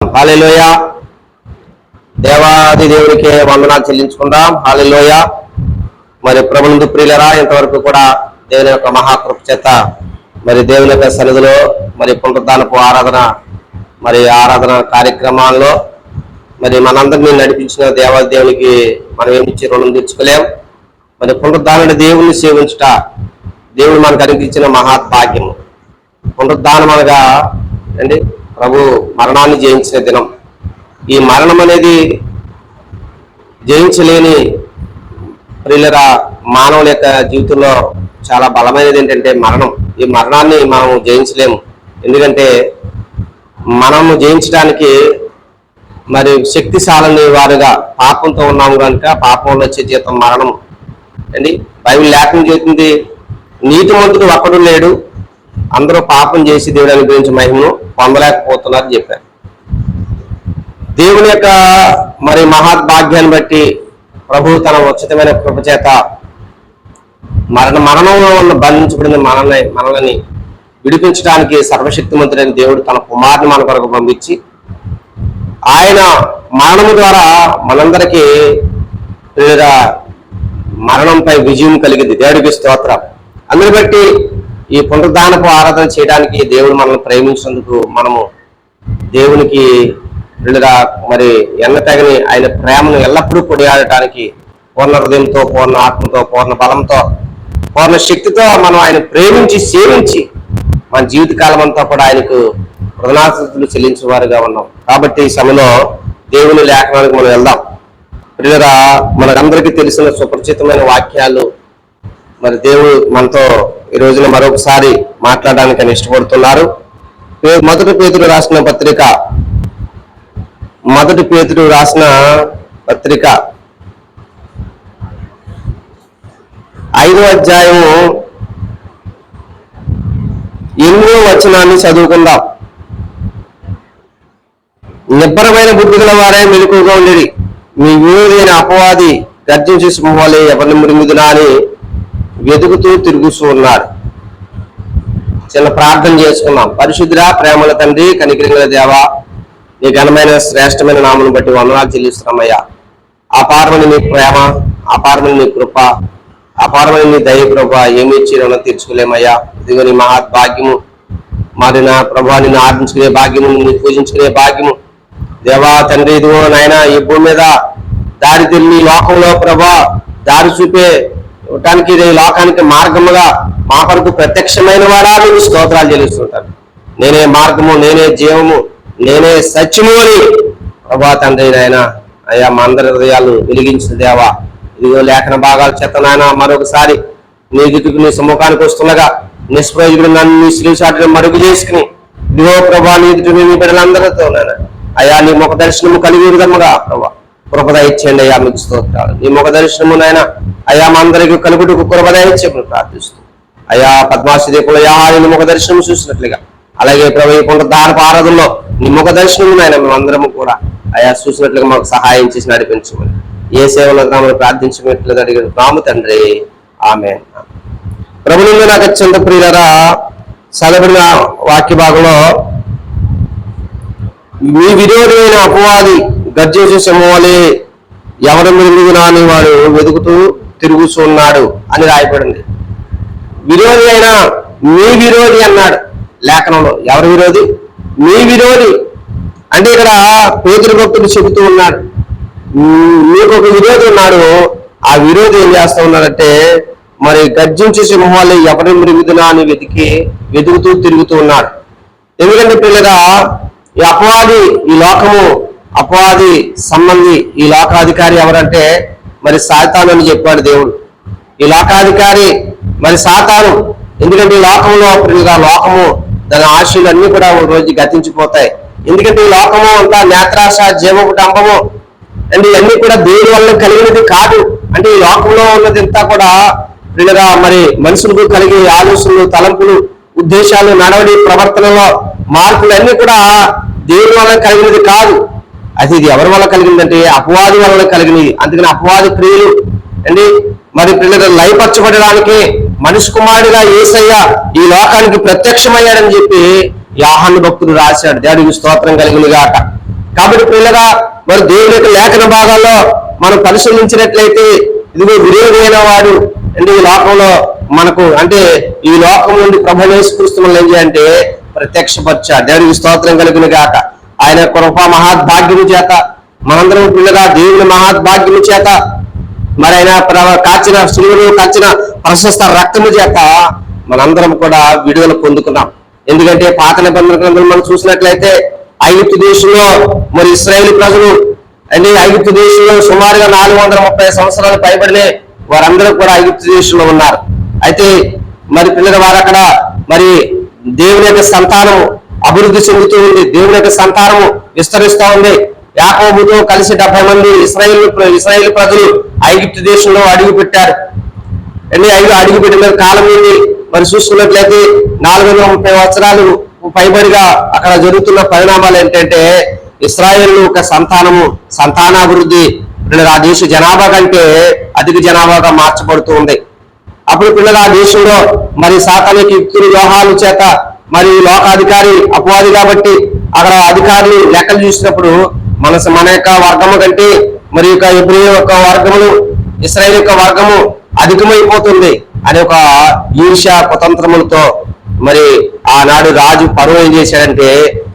Hallelujah. దేవాది దేవుడికి వందనాలు చెల్లించుకుందాం. హాలిలోయ. మరి ప్రభునందు ప్రియులరా ఇంతవరకు కూడా దేవుని యొక్క మహాకృప చేత మరి దేవుని యొక్క సన్నిధిలో మరి పునరుద్ధానపు ఆరాధన మరి ఆరాధన కార్యక్రమాల్లో మరి మనందరినీ నడిపించిన దేవాది దేవునికి మనం ఏమిచ్చి రుణం తీర్చుకోలేం. మరి పునరుద్ధాన దేవుని సేవించుట దేవుడు మనకు అనుగ్రహించిన మహాభాగ్యము పునరుద్ధానం అనగా అండి ప్రభు మరణాన్ని జయించిన దినం. ఈ మరణం అనేది జయించలేని ప్రియులరా మానవుల యొక్క జీవితంలో చాలా బలమైనది ఏంటంటే మరణం. ఈ మరణాన్ని మనం జయించలేము. ఎందుకంటే మనము జయించడానికి మరి శక్తిశాలని వారుగా పాపంతో ఉన్నాము కనుక పాపంలో వచ్చే జీతం మరణం. అండి బైబిల్ లేఖనం చెబుతుంది నీతిమంతుడు ఒక్కడు లేడు. అందరూ పాపం చేసి దేవుడు అనుగ్రహించిన మహిమను పొందలేకపోతున్నారని చెప్పారు. దేవుని యొక్క మరి మహాద్భాగ్యాన్ని బట్టి ప్రభు తన ఉచితమైన కృపచేత మరణ మరణంలో ఉన్న బంధించబడిన మనల్ని మనల్ని విడిపించడానికి సర్వశక్తిమంతుడైన దేవుడు తన కుమారుని మన కొరకు పంపించి ఆయన మరణము ద్వారా మనందరికీ మరణంపై విజయం కలిగింది. దేవుడికి స్తోత్రం. అందుని బట్టి ఈ పునరుద్ధానపు ఆరాధన చేయడానికి దేవుడు మనల్ని ప్రేమించినందుకు మనము దేవునికి ప్రియురా మరి ఎన్నతగని ఆయన ప్రేమను ఎల్లప్పుడూ కొనియాడటానికి పూర్ణ హృదయంతో పూర్ణ ఆత్మతో పూర్ణ బలంతో పూర్ణ శక్తితో మనం ఆయన ప్రేమించి సేవించి మన జీవితకాలం అంతా కూడా ఆయనకు కృతజ్ఞాతులు చెల్లించిన వారుగా ఉన్నాం. కాబట్టి ఈ సమయంలో దేవుని లేఖనానికి మనం వెళ్దాం. ప్రియురా మనకందరికీ తెలిసిన సుపరిచితమైన వాక్యాలు మరి దేవుడు మనతో ఈ రోజున మరొకసారి మాట్లాడడానికి ఆయన ఇష్టపడుతున్నారు. మొదటి పేతుడు రాసిన పత్రిక మొదటి పేతుడు రాసిన పత్రిక ఐదో అధ్యాయము ఎనిమిదో వచనాన్ని చదువుకుందాం. నిబ్బరమైన బుద్ధి గల వారే మెలకుగా ఉండేది మీ విరోధైన అపవాది గర్జించి సింహాలే ఎవరిని మురిమిదునా అని వెతుకుతూ తిరుగుతూ ఉన్నారు చిన్న ప్రార్థన చేసుకున్నాం. పరిశుద్ధ ప్రేమల తండ్రి కనికరింగల దేవా నీ ఘనమైన శ్రేష్టమైన నామను బట్టి వందనాలు చెల్లిస్తున్నామయ్యా. అపారమైన నీ ప్రేమ అపారమైన నీ కృప అపారమైన నీ దయ కృప ఏమి ఇచ్చి తీర్చుకోలేమయ్యా. ఇదిగో నీ మహాభాగ్యము మరి నా ప్రభా నిన్ను ఆర్జించుకునే భాగ్యము నిన్ను పూజించుకునే భాగ్యము. దేవా తండ్రి ఇదిగో నాయన ఈ భూమి మీద దారి తెలియ లోకంలో ప్రభా దారి చూపే ఇవ్వటానికి ఇది లోకానికి మార్గముగా మా కొరకు ప్రత్యక్షమైన వాడా నేను స్తోత్రాలు చెల్లిస్తుంటాను. నేనే మార్గము నేనే జీవము నేనే సత్యము అని ప్రభా తండ్రి నాయన అయ్యా మా అందరి హృదయాలు వెలిగించిన దేవా. ఇదిగో లేఖన భాగాలు చెత్త నాయన మరొకసారి నీ దిట్టుకు నీ సముఖానికి వస్తుండగా నిష్ప్రయోజకుడు నన్ను నీ శ్రీసాటిని మరుగు చేసుకుని ఇదిగో ప్రభా నీ దిట్టు నీ బిడ్డలందరితో నాయన అయ్యా నీ ముఖ దర్శనము కలిగి విధముగా ప్రభా. కృపద ఇచ్చేయండి అయ్యా మీకు స్తోత్రాలు. నీ ముఖ దర్శనము నాయన అయ్యా మా అందరికీ కలుగుటకు కృపద ప్రార్థిస్తూ అయ్యా పద్మాశ్రీ దీపంలో యా ముఖ దర్శనం చూసినట్లుగా. అలాగే ప్రభు ఈ కొంత దానపు ఆరాధనలో నీ ముఖ దర్శనం నాయన మేమందరము కూడా అయా చూసినట్లుగా మాకు సహాయం చేసి నడిపించమని. ఏ సేవలో తాము ప్రార్థించినట్లుగా అడిగిన రాము తండ్రి. ఆమె ప్రభుత్వంలో నాకు అత్యంత ప్రియులరా చదవబడిన వాక్య భాగంలో మీ విరోధమైన అపవాది గర్జించే సింహవలే ఎవరి మీద నాని వాడు వెతుకుతూ తిరుగుతున్నాడు అని రాయబడింది. విరోధి అయినా మీ విరోధి అన్నాడు లేఖనంలో. ఎవరి విరోధి? మీ విరోధి. అంటే ఇక్కడ పేదరి భక్తుడు చెబుతూ ఉన్నాడు. మీకు ఒక విరోధి ఉన్నాడు. ఆ విరోధి ఏం చేస్తా ఉన్నాడంటే మరి గర్జించే సింహాలు ఎవరి మృగుదునా అని వెతికి వెతుకుతూ తిరుగుతూ ఉన్నాడు. ఎందుకంటే పిల్లగా ఈ అపవాది ఈ లోకము అపవాది సంబంధి ఈ లోకాధికారి ఎవరంటే మరి సాతాను అని చెప్పాడు దేవుడు. ఈ లోకాధికారి మరి సాతాను. ఎందుకంటే ఈ లోకంలో ప్రియుగా లోకము దాని ఆశలు అన్ని కూడా ఒక రోజు గతించిపోతాయి. ఎందుకంటే ఈ లోకము అంతా నేత్రాశ జీవపు డంబము అండ్ ఇవన్నీ కూడా దేవుడి వల్ల కలిగినది కాదు. అంటే ఈ లోకంలో ఉన్నది అంతా కూడా ప్రియుగా మరి మనుషులకు కలిగే ఆలోచనలు తలంపులు ఉద్దేశాలు నడవడి ప్రవర్తనలో మార్పులు అన్ని కూడా దేవుడి వల్ల కలిగినది కాదు. అది ఇది ఎవరి వల్ల కలిగిందంటే అపవాది వల్ల కలిగినవి అందుకని అపవాది క్రియలు అండి మరి పిల్లలు లయపరచబడడానికి మనిషి కుమారుడిగా ఏసయ్య ఈ లోకానికి ప్రత్యక్షమయ్యాడని చెప్పి యాహన్ భక్తుడు రాశాడు. దేవుడికి స్తోత్రం కలిగిన గాక కాబట్టి పిల్లగా మరి దేవుని యొక్క లేఖన భాగాల్లో మనం పరిశీలించినట్లయితే ఇదిగో విరోధమైన వాడు అంటే ఈ లోకంలో మనకు అంటే ఈ లోకం నుండి ప్రభు నేసుకృష్ణ ఏం చేయాలంటే ప్రత్యక్షపరచ దేవుడికి స్తోత్రం కలిగిన గాక ఆయన కృప మహాద్భాగ్యము చేత మనందరం పిల్లగా దేవుని మహాద్భాగ్యము చేత మరి ఆయన కాచిన శిలువలు కాచిన ప్రశస్త రక్తము చేత మనందరం కూడా విడుదల పొందుకున్నాం. ఎందుకంటే పాత నిబంధన గ్రంథం మనం చూసినట్లయితే ఐగుప్తు దేశంలో మరి ఇస్రాయేల్ ప్రజలు అంటే ఐగుప్తు దేశంలో సుమారుగా నాలుగు వందల ముప్పై సంవత్సరాలు పైబడినే వారందరూ కూడా ఐగుప్తు దేశంలో ఉన్నారు. అయితే మరి పిల్లల వారు అక్కడ మరి దేవుని యొక్క సంతానము అభివృద్ధి చెందుతూ ఉంది. దేవుని యొక్క సంతానము విస్తరిస్తూ ఉంది. యాకోబుతో కలిసి డెబ్బై మంది ఇస్రాయేల్ ఇస్రాయేల్ ప్రజలు ఐగిప్తు దేశంలో అడుగు పెట్టారు అన్ని ఐదు అడుగు పెట్టిన కాలం నుండి మరి చూసుకున్నట్లయితే నాలుగు వందల ముప్పై సంవత్సరాలు పైబడిగా అక్కడ జరుగుతున్న పరిణామాలు ఏంటంటే ఇస్రాయేల్ ఒక సంతానము సంతానాభివృద్ధి పిల్లలు ఆ దేశ జనాభా కంటే అధిక జనాభాగా మార్చబడుతూ ఉంది. అప్పుడు పిల్లలు ఆ దేశంలో మరి సాతానికి యుక్తులు వ్యూహాలు చేత మరి లోకాధికారి అపవాది కాబట్టి అక్కడ అధికారులు లెక్కలు చూసినప్పుడు మన మన యొక్క వర్గము కంటే మరి యొక్క ఎబ్రి యొక్క వర్గము ఇస్రాయేల్ యొక్క వర్గము అధికమైపోతుంది అనే ఒక ఈర్ష్య కుతంత్రములతో మరి ఆనాడు రాజు పరువు ఏం చేశాడంటే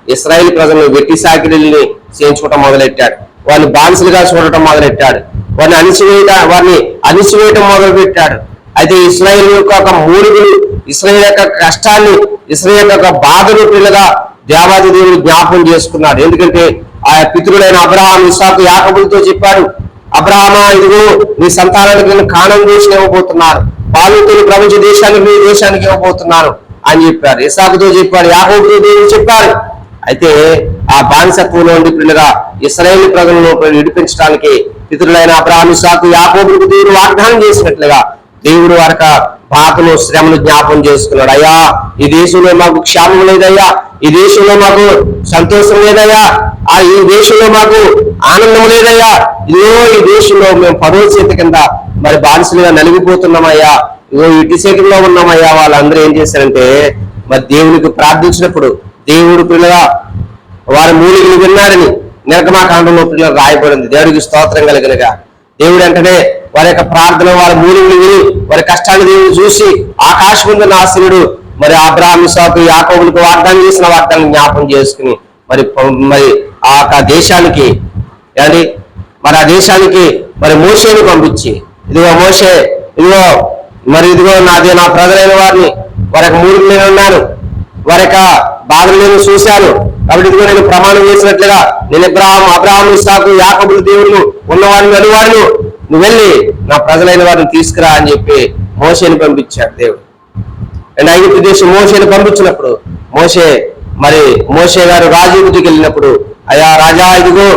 ఇస్రాయేల్ ప్రజలను వెట్టి సాకిడిల్ని చేయించుకోవటం మొదలెట్టాడు. వారిని బానిసలుగా చూడటం మొదలెట్టాడు. వారిని అణిచివేయట వారిని అణిచివేయటం మొదలు పెట్టాడు అయితే ఇస్రాయేల్ యొక్క ఒక మూడుగులు ఇస్రాయేల్ యొక్క కష్టాన్ని ఇస్రాయేల్ యొక్క బాధలు పిల్లగా దేవాది దేవుడు జ్ఞాపం చేసుకున్నాడు. ఎందుకంటే ఆ పితృడైన అబ్రహాం ఇసాకు యాకబులతో చెప్పాడు అబ్రహామా ఇదిగో నీ సంతానానికి నేను కాణం దేశం ఇవ్వబోతున్నాను పాలుతులు ప్రపంచ దేశానికి నీ దేశానికి ఇవ్వబోతున్నాను అని చెప్పారు ఇసాకుతో చెప్పాడు యాకోబుతో దేవుడు చెప్పారు అయితే ఆ బానిసత్వంలో ఉండి పిల్లగా ఇస్రాయేల్ ప్రజలను విడిపించడానికి పితరులైన అబ్రహాం ఇసాకు యాకోబులకు దేవుడు వాగ్దానం చేసినట్లుగా దేవుడు వారక బాధలు శ్రమను జ్ఞాపం చేసుకున్నాడు. అయ్యా ఈ దేశంలో మాకు క్షేమం లేదయ్యా. ఈ దేశంలో మాకు సంతోషం లేదయ్యా. ఆ ఈ దేశంలో మాకు ఆనందం లేదయ్యా. ఇదిగో ఈ దేశంలో మేము పదవ చేతి కింద మరి బానిసలుగా నలిగిపోతున్నామయ్యా. ఇదిగో ఇటు చేతిలో ఉన్నామయ్యా. వాళ్ళందరూ ఏం చేశారంటే మరి దేవునికి ప్రార్థించినప్పుడు దేవుడు పిల్లగా వారి మూలికలు విన్నారని నిర్గమాకాండంలో పిల్లలు రాయబడింది. దేవుడికి స్తోత్రం కలిగినగా. దేవుడు వెంటనే వారి యొక్క ప్రార్థన వారి మూలికలు విని వారి కష్టాన్ని దేవుడు చూసి ఆకాశం ముందు నాశనుడు మరి అబ్రాహ్మి సాకు యాకోబులకు వాగ్దానం చేసిన వాగ్దానం జ్ఞాపం చేసుకుని మరి మరి ఆ యొక్క దేశానికి ఏమండి? మరి ఆ దేశానికి మరి మోషేని పంపించి ఇదిగో మోషే ఇదిగో మరి ఇదిగో నాది నా ప్రజలైన వారిని వారి యొక్క మూడు నేను ఉన్నాను వారి యొక్క బాధలు నేను చూశాను కాబట్టి ఇదిగో నేను ప్రమాణం చేసినట్లుగా నేను ఇబ్రాహం అబ్రాహం ఇస్సాకు యాకబులు దేవుళ్ళు ఉన్నవాడిని అనువాడిను నువ్వు వెళ్ళి నా ప్రజలైన వారిని తీసుకురా అని చెప్పి మోసేని పంపించాడు దేవుడు. అండ్ ఐగుప్తు దేశం మోసేని పంపించినప్పుడు మోషే మరి మోషే గారు రాజీవుడికి వెళ్ళినప్పుడు అయ్యా రాజా ఇదిగో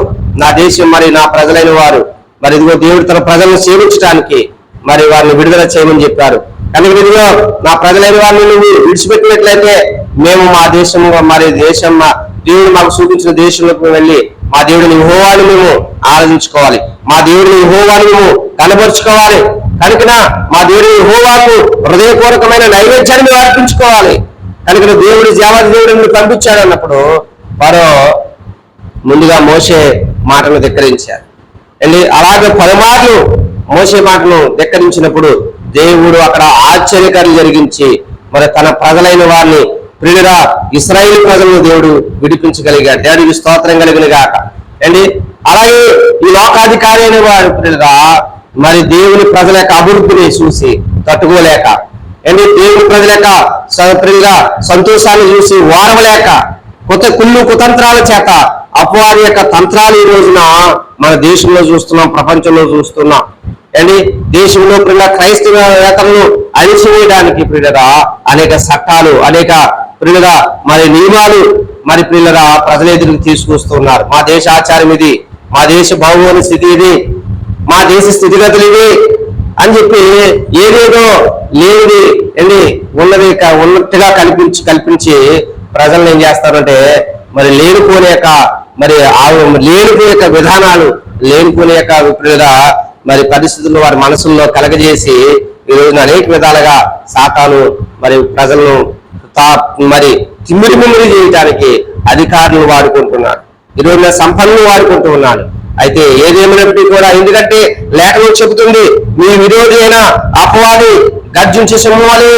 నా దేశం మరి నా ప్రజలైన వారు మరి ఇదిగో దేవుడు తన ప్రజలను సేవించడానికి మరి వారిని విడుదల చేయమని చెప్పారు. కనుక ఇదిగో నా ప్రజలైన వారిని నువ్వు విడిచిపెట్టినట్లయితే మేము మా దేశం మరి దేశం మా దేవుడు మాకు చూపించిన దేశంలోకి వెళ్ళి మా దేవుడిని హోవాని మేము ఆరాధించుకోవాలి. మా దేవుడిని హోవాని మేము కనబరుచుకోవాలి. కనుకన మా దేవుడిని హోవాకు హృదయపూర్వకమైన నైవేద్యాన్ని మేము అర్పించుకోవాలి. కనుక దేవుడి దేవాది దేవుడిని పంపించాడు అన్నప్పుడు వారు ముందుగా మోసే మాటను ధిక్కరించారు. వెళ్ళి అలాగే పలుమార్లు మోసే మాటను ధిక్కరించినప్పుడు దేవుడు అక్కడ ఆశ్చర్యకార్యం జరిగించి మరి తన ప్రజలైన వారిని ప్రియుడా ఇస్రాయేల్ ప్రజలను దేవుడు విడిపించగలిగాడు. దేవుడికి స్తోత్రం కలిగిన గాక. అండి అలాగే ఈ లోకాధికారి అనే వాడు ప్రియుడా మరి దేవుని ప్రజల యొక్క అభివృద్ధిని చూసి తట్టుకోలేక అండి దేవుని ప్రజల యొక్క స- ప్రియుగా సంతోషాన్ని చూసి ఓరవలేక కొత్త కుళ్ళు కుతంత్రాల చేత అపవాది యొక్క తంత్రాలు ఈ రోజున మన దేశంలో చూస్తున్నాం ప్రపంచంలో చూస్తున్నాం. అండి దేశంలో క్రింద క్రైస్తవ నేతలను అణిచివేయడానికి ప్రియుడా అనేక చట్టాలు అనేక ప్రియులరా మరి నియమాలు మరి ప్రియులరా ప్రజల ఎదురుకు తీసుకొస్తున్నారు. మా దేశ ఆచారం ఇది మా దేశ భౌగోళిక స్థితి ఇది మా దేశ స్థితిగతులు ఇవి అని చెప్పి ఏదేదో లేనిది అని ఉన్నది ఉన్నట్టుగా కల్పించి కల్పించి ప్రజలను ఏం చేస్తారంటే మరి లేనిపోని యొక్క మరి ఆ లేనిపోని యొక్క విధానాలు లేనిపోని యొక్క విపరీత మరి పరిస్థితులు వారి మనసుల్లో కలగజేసి ఈ రోజున అనేక విధాలుగా సాతాను మరి ప్రజలను మరి తిమ్మిరి మిమ్మిరి చేయడానికి అధికారులు వాడుకుంటున్నారు. ఈరోజు సంపన్నులు వాడుకుంటూ ఉన్నాడు అయితే ఏదేమైనప్పటికీ కూడా ఎందుకంటే లేఖనం చెబుతుంది మీ విరోధి అయిన అపవాది గర్జించే సింహాలు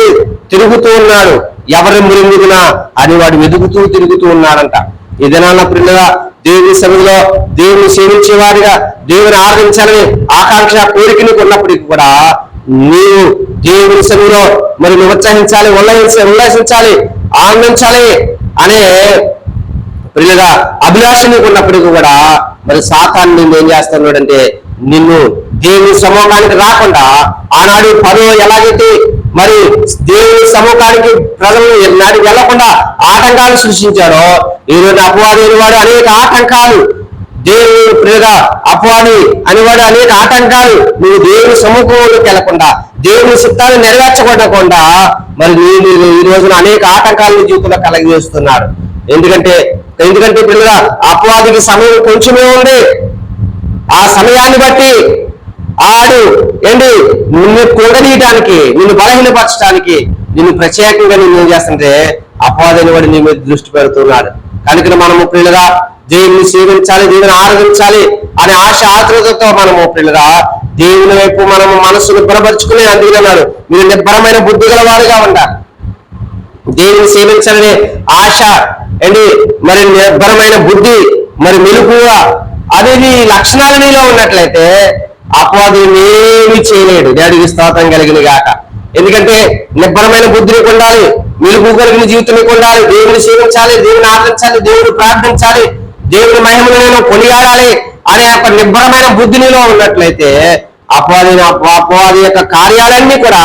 తిరుగుతూ ఉన్నాడు ఎవరి మురింగునా అని వాడు వెతుకుతూ తిరుగుతూ ఉన్నాడంట. ఈ దినాల పిల్లగా దేవుని సన్నిధిలో దేవుని సేవించే వారిగా దేవుని ఆరాధించాలని ఆకాంక్ష కోరికని ఉన్నప్పటికీ కూడా నీవు దేవుని సన్నిధిలో మరి నువ్వు ఉత్సహించాలి ఉల్లసించాలి ఉల్లాసించాలి ఆనందించాలి అనే ప్రియుగా అభిలాష నీకు ఉన్నప్పటికీ కూడా మరి సాతాన్ని నిన్ను ఏం చేస్తున్నాడంటే నిన్ను దేవుని సమూహానికి రాకుండా ఆనాడు పదో ఎలాగైతే మరి దేవుని సమూహానికి ప్రజలు నాడికి వెళ్ళకుండా ఆటంకాలు సృష్టించాడో ఈరోజు అపవాదైన వాడు అనేక ఆటంకాలు దేవుని ప్రియగా అపవాది అనేవాడు అనేక ఆటంకాలు నువ్వు దేవుని సముఖంలోకి వెళ్ళకుండా దేవుని చిత్తాన్ని నెరవేర్చకుండా మరి నీవు ఈ రోజున అనేక ఆటంకాలను జీవితంలో కలగజేస్తున్నాడు. ఎందుకంటే ఎందుకంటే పిల్లగా అపవాదికి సమయం కొంచెమే ఉంది. ఆ సమయాన్ని బట్టి ఆడు ఏంటి నిన్ను కూడనీయటానికి నిన్ను బలహీనపరచడానికి నిన్ను ప్రత్యేకంగా నిన్ను ఏం చేస్తుంటే అపవాదని వాడు నీ మీద దృష్టి పెడుతున్నాడు. కనుక మనము పిల్లగా దేవుని సేవించాలి దేవుని ఆరాధించాలి అనే ఆశ ఆతృతతో మనము పిల్లరా దేవుని వైపు మనము మనసును బలపరుచుకుని అందుకున్నాడు మీరు నిబ్బరమైన బుద్ధి గల వారుగా ఉండాలి. దేవుని సేవించాలనే ఆశ ఏంటి మరి నిర్భరమైన బుద్ధి మరి మెలుపుగా అనేది నీ లక్షణాలు మీలో ఉన్నట్లయితే అపవాది ఏమి చేయలేడు డాడీకి స్తోత్రం కలిగిన గాక. ఎందుకంటే నిబ్బరమైన బుద్ధి నీకు ఉండాలి మెలుపు కలిగిన జీవితం నీకు ఉండాలి దేవుని సేవించాలి దేవుని ఆదరించాలి దేవుని ప్రార్థించాలి దేవుని మహిమను నేను కొనియాడాలి అనే యొక్క నిబ్బరమైన బుద్ధి నీలో ఉన్నట్లయితే అపవాది అపవాది యొక్క కార్యాలన్నీ కూడా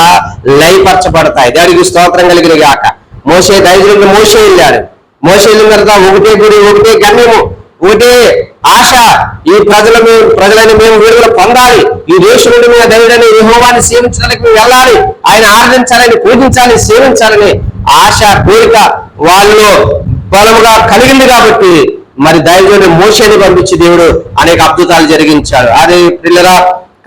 లయపరచబడతాయి. దానికి స్తోత్రం కలిగిన గాక మోసే దైవజనుడు మోసే వెళ్ళాడు. మోసే వెళ్ళిన తర్వాత ఒకటే గుడి ఒకటే గమ్యము ఒకటే ఆశ. ఈ ప్రజల మేము ప్రజలని మేము విడుదల పొందాలి. ఈ దేశుడి మీద దేవుడని యెహోవాని సేవించడానికి మేము వెళ్ళాలి. ఆయన ఆరాధించాలని పూజించాలి సేవించాలని ఆశ కోరిక వాళ్ళు బలముగా కలిగింది కాబట్టి మరి దైవజనుడు మోసేని పంపించి దేవుడు అనేక అద్భుతాలు జరిగించాడు. అదే పిల్లరా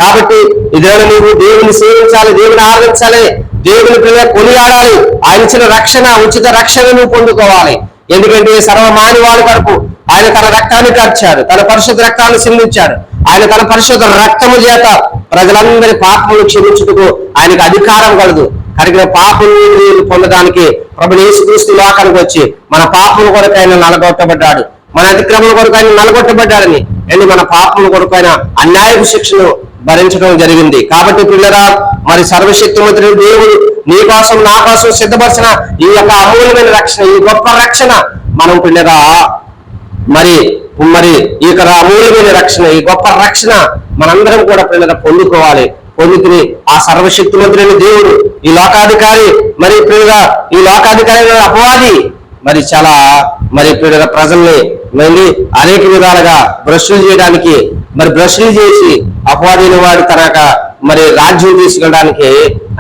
కాబట్టి ఇదేమైనా నువ్వు దేవుని సేవించాలి దేవుని ఆరాధించాలి దేవుని పిల్లల కొనియాడాలి ఆయన ఇచ్చిన రక్షణ ఉచిత రక్షణ నువ్వు పొందుకోవాలి. ఎందుకంటే సర్వమాని వాళ్ళ కొరకు ఆయన తన రక్తాన్ని కార్చాడు తన పరిశుద్ధ రక్తాన్ని సింధించాడు ఆయన తన పరిశుద్ధ రక్తము చేత ప్రజలందరి పాపములు క్షమించుటకు ఆయనకు అధికారం కలదు. కనుక పాపములు పొందడానికి ప్రభు యేసుక్రీస్తు లోకానికి వచ్చి మన పాపను కొరకు ఆయన నలగొట్టబడ్డాడు. మన అతిక్రమణ కొరకు ఆయన నలగొట్టబడ్డాడని అండ్ మన పాపముల కొరకు ఆయన అన్యాయపు శిక్షను భరించడం జరిగింది. కాబట్టి పిల్లరా మరి సర్వశక్తిమంతుడు దేవుడు నీ కోసం నా కోసం సిద్ధపరిచిన ఈ యొక్క అమూల్యమైన రక్షణ ఈ గొప్ప రక్షణ మనం పిల్లరా మరి మరి ఈ యొక్క అమూల్యమైన రక్షణ ఈ గొప్ప రక్షణ మనందరం కూడా పిల్లల పొందుకోవాలి. పొందుకుని ఆ సర్వశక్తిమంతుడైన దేవుడు ఈ లోకాధికారి మరి పిల్లగా ఈ లోకాధికారి అపవాది మరి చాలా మరి పిల్లల ప్రజల్ని మళ్ళీ అనేక విధాలుగా బ్రష్లు చేయడానికి మరి బ్రష్లు చేసి అపవాదైన వాడు తనక మరి రాజ్యం తీసుకెళ్ళడానికి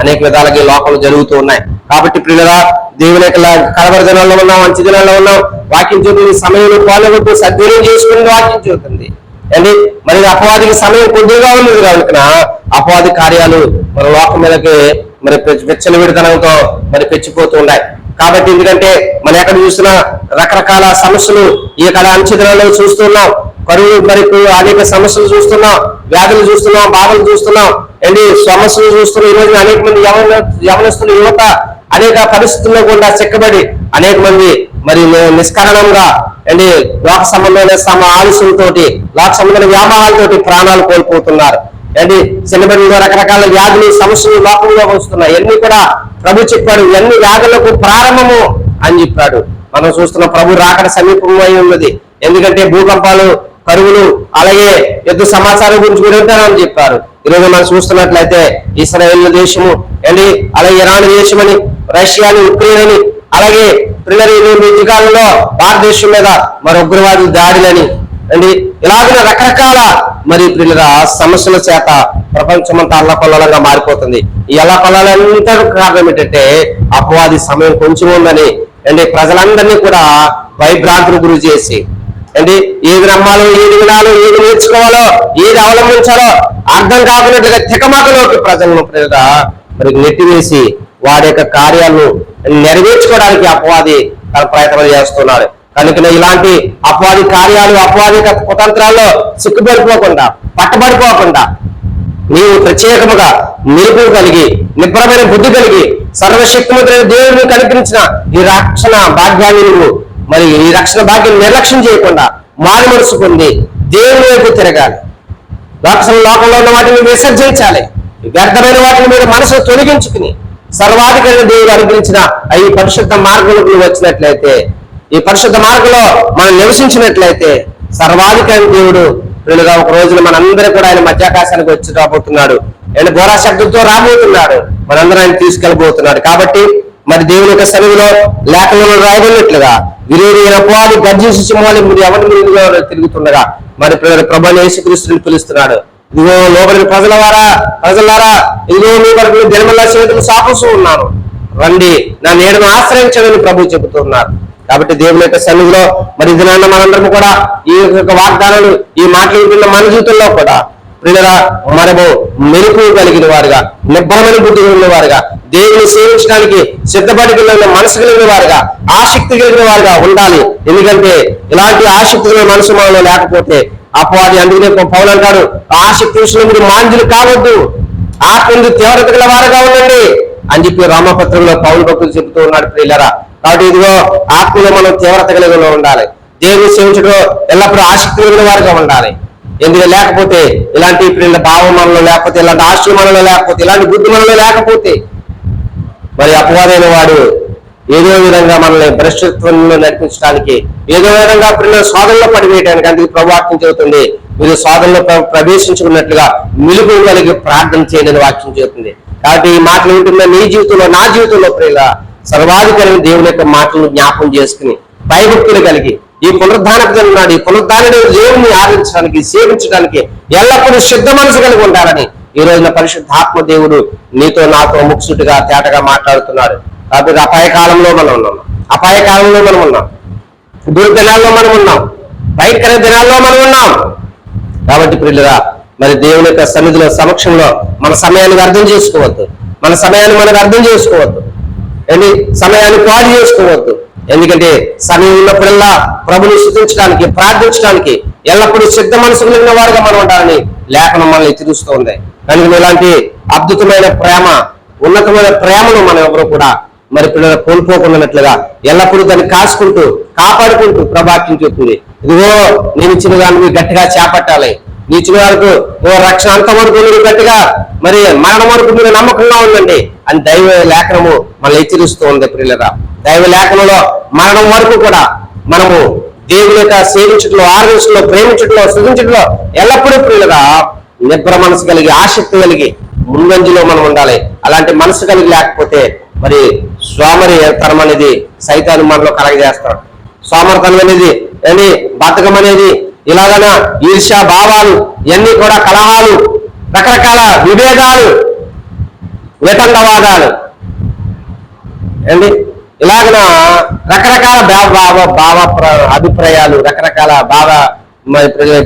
అనేక విధాలుగా లోపలు జరుగుతూ ఉన్నాయి. కాబట్టి ప్రియులరా దేవుని యొక్క కలవర దినాల్లో ఉన్నాం మంచి దినాల్లో ఉన్నాం. వాక్యం చూపుతుంది సమయంలో పాల్గొట్టు సద్వినియోగం చేసుకుని వాక్యం చూపుతుంది అండి మరి అపవాదికి సమయం కొద్దిగా ఉన్నది కనుక అపవాది కార్యాలు మన లోకం మీదకి మరి పెచ్చని విడతనంతో మరి పెంచిపోతూ ఉన్నాయి. కాబట్టి ఎందుకంటే మనం ఎక్కడ చూసినా రకరకాల సమస్యలు ఈ కళ అంచెదనాల్లో చూస్తున్నాం. కరువు మరి అనేక సమస్యలు చూస్తున్నాం. వ్యాధులు చూస్తున్నాం బాధలు చూస్తున్నాం. అండి సమస్యలు చూస్తున్నాం ఈ రోజు అనేక మంది యవన యువత అనేక పరిస్థితుల్లో కూడా చిక్కబడి అనేక మంది మరి నిష్కరణంగా నిష్కారణంగా లోక సంబంధమైన సమ ఆలస్యంతోటి లోక సంబంధమైన వ్యామోహాలతోటి ప్రాణాలు కోల్పోతున్నారు. ఏంటి? చిన్నబడిలో రకరకాల వ్యాధులు సమస్యలు లోపంగా వస్తున్నాయి. ఇవన్నీ కూడా ప్రభు చెప్పాడు. ఇవన్నీ వ్యాధులకు ప్రారంభము అని చెప్పాడు. మనం చూస్తున్న ప్రభు రాకడ సమీపమై ఉన్నది. ఎందుకంటే భూకంపాలు కరువులు అలాగే యుద్ధ సమాచారం గురించి కూడా అని చెప్పారు. ఈరోజు మనం చూస్తున్నట్లయితే ఇస్రాయేల్ దేశము అండి అలాగే ఇరాన్ దేశమని రష్యాని ఉక్రెయిన్ అని అలాగే పిల్లలు ఈ భారతదేశం మీద మరి ఉగ్రవాదులు దాడులని అండి ఇలాగిన రకరకాల మరి పిల్లల సమస్యల చేత ప్రపంచమంతా అల్లకొల్లలంగా మారిపోతుంది. ఈ అల్లకొల్లాలంతా కారణం ఏంటంటే అపవాది సమయం కొంచెం ఉందని అండి ప్రజలందరినీ కూడా భయభ్రాంతులు గురి చేసి అండి ఏది నమ్మాలో ఏది వినాలో ఏది నేర్చుకోవాలో ఏది అవలంబించాలో అర్థం కాకున్నట్లుగా తికమాకలోకి ప్రజలను ప్రజల మరి నెట్టివేసి వాడి యొక్క కార్యాలను నెరవేర్చుకోవడానికి అపవాది తన ప్రయత్నం చేస్తున్నాడు. కనుక ఇలాంటి అపవాది కార్యాలు అపవాది కుతంత్రాల్లో సిక్కుపడిపోకుండా పట్టబడిపోకుండా నీవు ప్రత్యేకముగా నిలుపు కలిగి నిబ్బరమైన బుద్ధి కలిగి సర్వశక్తిమంతుడైన దేవుడిని కనిపించిన ఈ రక్షణ భాగ్యాన్ని నువ్వు మరి ఈ రక్షణ భాగ్యం నిర్లక్ష్యం చేయకుండా మారు మనసు పొంది దేవుని వైపు తిరగాలి. రక్షణ లోకంలో ఉన్న వాటిని విసర్జించాలి. వ్యర్థమైన వాటిని మీరు మనసు తొలగించుకుని సర్వాధికారి దేవుడు అనుగ్రహించిన ఈ పరిశుద్ధ మార్గంలో వచ్చినట్లయితే ఈ పరిశుద్ధ మార్గంలో మనం నివసించినట్లయితే సర్వాధికారి దేవుడు వీళ్ళుగా ఒక రోజున మనందరూ కూడా ఆయన మధ్యాకాశానికి వచ్చి రాబోతున్నాడు. ఆయన ఘోరా శబ్దంతో రాబోతున్నాడు. మనందరూ ఆయన తీసుకెళ్ళబోతున్నాడు. కాబట్టి మరి దేవుని యొక్క సన్నిధిలో లేఖనంలో రాయబడినట్లుగా విరోధి అపవాది గర్జించి సింహాలు మీరు ఎవరి మీద తిరుగుతుండగా మరి ప్రభు యేసుక్రీస్తుని పిలుస్తున్నాడు. ఇదిగో లోపలి ప్రజల వారా ప్రజలారా ఇదిగో మీ వరకు దినమల్లా చేతులు సాపుస్తూ ఉన్నాను. రండి నా నేడును ఆశ్రయించడని ప్రభు చెబుతున్నారు. కాబట్టి దేవుని యొక్క సన్నిధిలో మరి దినాన్న మనందరం కూడా ఈ యొక్క వాగ్దానాలు ఈ మాటలు వింటున్న మన జీవితంలో కూడా ప్రియులరా మనము మెరుపు కలిగిన వారుగా నిబ్బరమైన బుద్ధి కలిగిన వారుగా దేవుని సేవించడానికి సిద్ధపడి కలిగిన మనసు కలిగిన వారుగా ఆసక్తి కలిగిన వారుగా ఉండాలి. ఎందుకంటే ఇలాంటి ఆసక్తి కలిగిన మనసు మనలో లేకపోతే అపవాది అందుకనే పౌలు అంటారు ఆసక్తి విషయంలో మీరు మాంజులు కావద్దు. ఆత్మ తీవ్రత గల వారుగా ఉండండి. అని చెప్పి రామపత్రంలో పౌలు భక్తులు చెబుతూ ఉన్నాడు ప్రియులరా. కాబట్టి ఇదిగో ఆత్మలో మనం తీవ్రత కలిగిన ఉండాలి. దేవుని సేవించడం ఎల్లప్పుడూ ఆసక్తి కలిగిన వారిగా ఉండాలి. ఎందుకంటే లేకపోతే ఇలాంటి ఇప్పుడు భావం మనలో లేకపోతే ఇలాంటి ఆశ్రయం మనలో లేకపోతే ఇలాంటి బుద్ధి మనలో లేకపోతే మరి అపవాదైన వాడు ఏదో విధంగా మనల్ని భ్రష్టత్వంలో నడిపించడానికి ఏదో విధంగా పిల్లల స్వాదంలో పడివేయడానికి అందుకు ప్రభువాక్యం చెబుతుంది. మీరు స్వాదంలో ప్రవేశించుకున్నట్లుగా మిలుగు కలిగి ప్రార్థన చేయని వాక్యం చెబుతుంది. కాబట్టి ఈ మాటలు వింటున్న నీ జీవితంలో నా జీవితంలో ప్రియుల సర్వాధికారి దేవుని యొక్క మాటలను జ్ఞాపం చేసుకుని భయభక్తులు కలిగి ఈ పునరుద్ధానకు ఉన్నాడు. ఈ పునరుద్ధానుడు దేవుని ఆదరించడానికి సేవించడానికి ఎల్లప్పుడూ శుద్ధ మనసు కలిగి ఉండాలని ఈ రోజున పరిశుద్ధాత్మ దేవుడు నీతో నాతో ముక్సుటిగా తేటగా మాట్లాడుతున్నాడు. కాబట్టి అపాయ కాలంలో మనం ఉన్నాం. అపాయ కాలంలో మనం ఉన్నాం. దుర్దినాల్లో మనం ఉన్నాం. భయంకర దినాల్లో మనం ఉన్నాం. కాబట్టి ప్రియులుగా మరి దేవుని యొక్క సన్నిధిలో సమక్షంలో మన సమయాన్ని అర్థం చేసుకోవద్దు. మన సమయాన్ని మనకు అర్థం చేసుకోవద్దు. ఏంటి సమయాన్ని పాడు చేసుకోవద్దు. ఎందుకంటే సమయం ఉన్నప్పుడల్లా ప్రభుని శుద్ధించడానికి ప్రార్థించడానికి ఎల్లప్పుడూ సిద్ధ మనసు కలిగిన వారుగా మనం ఉండాలని లేఖనం మనల్ని తెలుస్తోంది కనుక ఇలాంటి అద్భుతమైన ప్రేమ ఉన్నతమైన ప్రేమను మనం ఎవరు కూడా మరి పిల్లలు కోల్పోకుండానట్లుగా ఎల్లప్పుడూ దాన్ని కాసుకుంటూ కాపాడుకుంటూ ప్రభాక్యం చెప్తుంది. ఇదిగో నేను ఇచ్చిన దాన్ని గట్టిగా చేపట్టాలి. నీ ఇచ్చిన వరకు ఓ రక్షణ అంత వరకు మీరు గట్టిగా మరి మరణం వరకు మీరు నమ్మకంగా ఉండండి. అని దైవ లేఖనము మనల్ని హెచ్చరిస్తూ ఉంది ప్రియులరా. దైవ లేఖనంలో మరణం వరకు కూడా మనము దేవుని యొక్క సేవించడంలో ఆరాధించడంలో ప్రేమించడంలో సృజించడంలో ఎల్లప్పుడూ ప్రియులరా నిబ్ర మనసు కలిగి ఆసక్తి కలిగి ముందంజలో మనం ఉండాలి. అలాంటి మనసు కలిగి లేకపోతే మరి స్వామరి తరం అనేది సైతాన్ని మనలో కలగజేస్తాడు. సోమరతనం అనేది అని బతకం అనేది ఇలాగన ఈర్ష్య భావాలు ఇవన్నీ కూడా కలహాలు రకరకాల విభేదాలు వితండవాదాలు ఏంటి? ఇలాగన రకరకాల భావ భావ భావ ప్ర- అభిప్రాయాలు రకరకాల భావ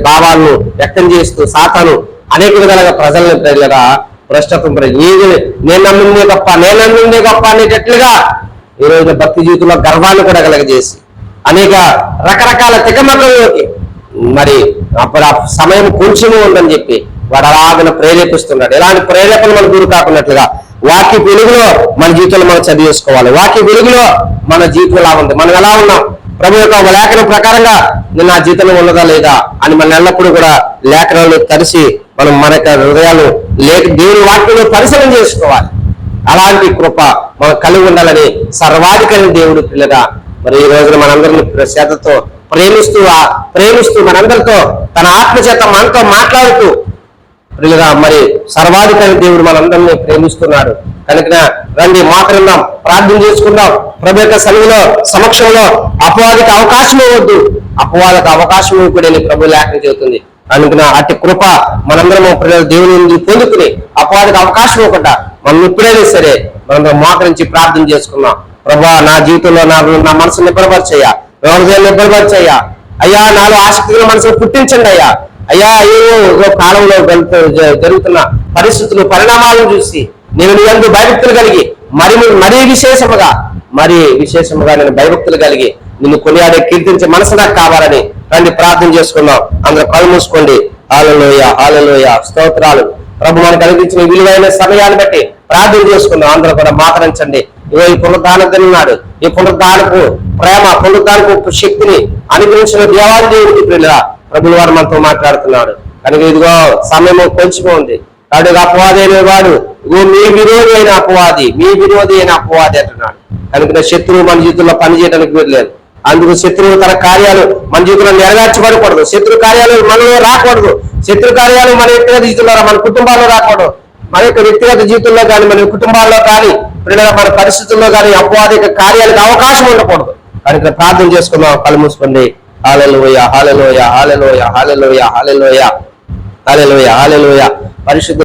భావాలను వ్యక్తం చేస్తూ సాతాను అనేక విధాలుగా ప్రజల్ని ప్రజలుగా భ్రష్టత్వం ఏది నేను నమ్మిందే గొప్ప నేను నమ్మిందే గొప్ప అనేటట్లుగా ఈ రోజు భక్తి జీవితంలో గర్వాన్ని కూడా కలగజేసి అనేక రకరకాల తికమకంలోకి మరి అప్పుడు ఆ సమయం కొంచెము ఉందని చెప్పి వాడు అలాగిన ప్రేరేపిస్తున్నాడు. ఇలాంటి ప్రేరేపణ మన గురి కాకున్నట్లుగా వాక్య వెలుగులో మన జీవితంలో మనం చదివేసుకోవాలి వాక్య వెలుగులో మన జీవితం ఎలా ఉంది? మనం ఎలా ఉన్నాం? ప్రభు యొక్క ఒక లేఖనం ప్రకారంగా నేను నా జీవితంలో ఉన్నదా లేదా అని మన ఎల్లప్పుడూ కూడా లేఖనాలు తరిసి మనం మన యొక్క హృదయాలు లేక దేవుని వాక్యంలో పరిశీలన చేసుకోవాలి. అలాంటి కృప మనం కలిగి ఉండాలని సర్వాధికారి దేవుడు పిల్లగా మరి ఈ రోజున మనందరిని శ్రద్ధతో ప్రేమిస్తూ ఆ- ప్రేమిస్తూ మనందరితో తన ఆత్మ చేత మనతో మాట్లాడుతూ ప్రియులుగా మరి సర్వాధికారి దేవుడు మనందరినీ ప్రేమిస్తున్నాడు. కనుక రండి మాట్లాడుదాం ప్రార్థన చేసుకుందాం. ప్రభు యొక్క సన్నిధిలో సమక్షంలో అపవాదికి అవకాశం ఇవ్వద్దు అపవాదకు అవకాశం ఇవ్వకూడని ప్రభు లేఖనం చెబుతుంది. అనుకున్న అట్టి కృప మనందరం ప్రజలు దేవుని నుండి పొందుకుని అపవాదికి అవకాశం ఇవ్వకుండా మనం ఎప్పుడైనా సరే మనందరం మోకరించి ప్రార్థన చేసుకుందాం. ప్రభా నా జీవితంలో నా నా మనసు నిబ్బరపరిచయ్యా. నా హృదయాన్ని నిబ్బరపరిచయ్యా? అయ్యా నాలో ఆసక్తిగా మనసును పుట్టించండి అయ్యా. అయ్యా అయ్యో కాలంలో జరుగుతున్న పరిస్థితులు పరిణామాలను చూసి నేను నీ అందు భయభక్తులు కలిగి మరి మరీ విశేషముగా మరి విశేషముగా నేను భయభక్తులు కలిగి నిన్ను కొనియాడే కీర్తించే మనసు నాకు కావాలని రండి ప్రార్థన చేసుకుందాం. అందరూ కళ్ళు మూసుకోండి. ఆలలోయ ఆలలోయ స్తోత్రాలు. ప్రభు మనకు కలిగించిన విలువైన సమయాన్ని బట్టి ప్రార్థన చేసుకుందాం. అందరూ కూడా మాతరించండి. ఇగో ఈ పునరుద్ధానం ఉన్నాడు ఈ పునరుద్ధానకు ప్రేమ పునరుద్ధానకు శక్తిని అనుగ్రహించిన దేవాది ప్రభుల వారు మనతో మాట్లాడుతున్నాడు కనుక ఇదిగో సమయం కొంచెం ఉంది కాబట్టి అపవాది వాడు ఇదిగో మీ విరోధి అయిన అపవాది మీ విరోధి అయిన అపవాది అంటున్నాడు. కనుక శత్రువు మన జీవితంలో పనిచేయడానికి వీరలేదు అందుకు శత్రువు తన కార్యాలు మన జీవితంలో నెరవేర్చబడకూడదు. శత్రు కార్యాలు మనలో రాకూడదు. శత్రు కార్యాలు మన వ్యక్తిగత జీవితంలో మన కుటుంబాల్లో రాకూడదు. మన యొక్క వ్యక్తిగత జీవితంలో కానీ మన కుటుంబాల్లో కానీ మన పరిస్థితుల్లో కానీ అపవాదిక కార్యాలకు అవకాశం ఉండకూడదు. కనుక ప్రార్థన చేసుకుందాం కళ్ళు మూసుకోండి. హాలలోయ హాలలోయ హాలలోయ హాలలోయ హాలలోయ హాలలోయ హాలలోయ పరిశుద్ధ